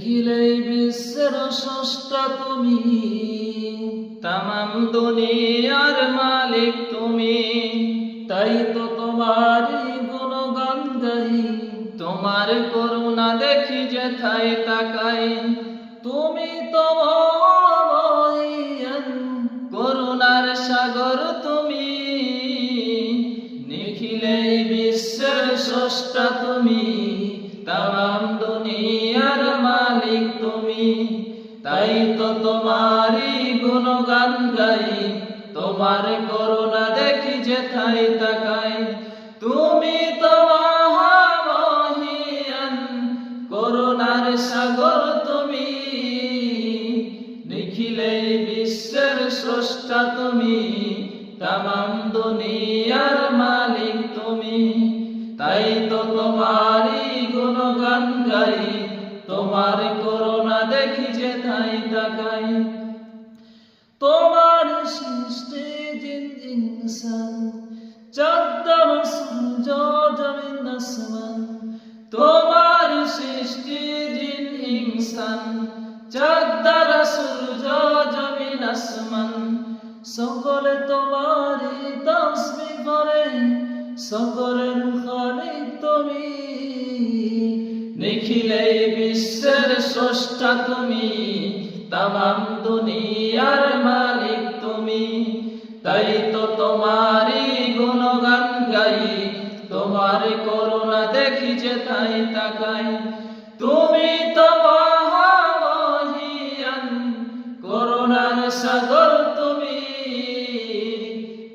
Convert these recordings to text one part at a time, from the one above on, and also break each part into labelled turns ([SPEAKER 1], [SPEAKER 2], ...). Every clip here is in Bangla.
[SPEAKER 1] নিখিলেই বিশ্বের স্রষ্টা তুমি।
[SPEAKER 2] তামাম দুনিয়ার মালিক তুমি।
[SPEAKER 1] তাই তো তোমারই গুণগান গাই।
[SPEAKER 2] তোমার করুণা দেখি যে থাই তাকাই।
[SPEAKER 1] তুমি তো।
[SPEAKER 2] করুণার সাগর তুমি। নিখিলে বিশ্বের স্রষ্টা তুমি। তাম দুনিয়ার মালিক তুমি তাই তো তোমারই গুণগান গাই, তোমার করুণা দেখি যে থাই তাকাই। তুমি তো মহামহিয়ান, করুণার সাগর তুমি। নিখিলে বিশ্বের স্রষ্টা তুমি, তামাম দুনিয়ার মালিক তুমি। তাই তো তোমারই গুণগান গাই তোমার করুণা দেখি যে তাই তাকাই।
[SPEAKER 1] তোমার সৃষ্টি জিন ইনসান চাঁদার সূর্য জমিন আসমান।
[SPEAKER 2] তোমার সৃষ্টি জিন ইনসান চাঁদার সূর্য জমিন আসমান।
[SPEAKER 1] সকলে তোমারই তসবি করে সকলের খালিক তুমি
[SPEAKER 2] নিখিলে বিশ্বের স্রষ্টা তুমি, তামাম দুনিয়ার মালিক তুমি। তাই তো তোমারই গুণগান গাই, তোমার করুণা দেখি যে তাই তাকাই। তুমি তো মহামহিয়ান, করুণার সাগর তুমি।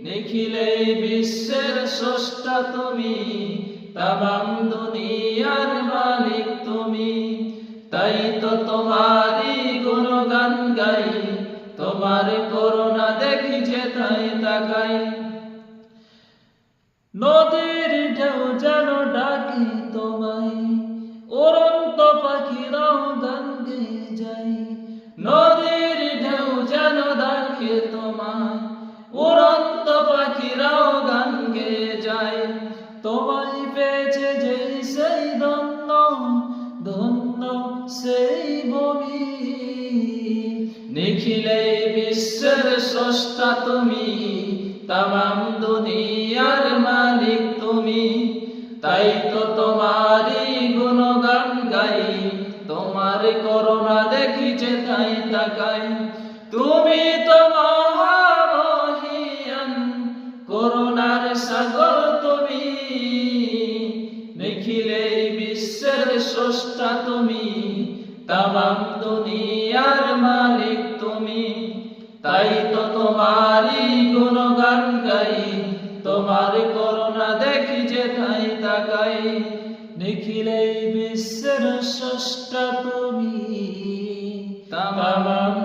[SPEAKER 2] নিখিলে বিশ্বের স্রষ্টা তুমি তামাম দুনিয়ার মালিক তুমি, তাই তো তোমারই গুণগান গাই, তোমার করুণা দেখি তাই তাকাই।
[SPEAKER 1] নদীর ঢেউ যেন ডাকি তোমায় উড়ন্ত পাখিরাও গান গেয়ে যায়। পেয়েছে যেই সেই ধন্য ধন্য সেই ভূমি
[SPEAKER 2] নিখিলে বিশ্বের স্রষ্টা তুমি, তামাম দুনিয়ার মালিক তুমি। তাই তো তোমারই গুণগান গাই, তোমার করোনা দেখি যে তাই তাকাই। তুমি তো মহামহিয়ান করোনার সাগর বিশ্বের স্রষ্টা তুমি? দুনিয়ার মালিক তুমি। তাই তো তোমারই গুণগান গাই। তোমার করুণা দেখি যে তাই তাকাই।
[SPEAKER 1] নিখিলে বিশ্বের স্রষ্টা তুমি।
[SPEAKER 2] তামাম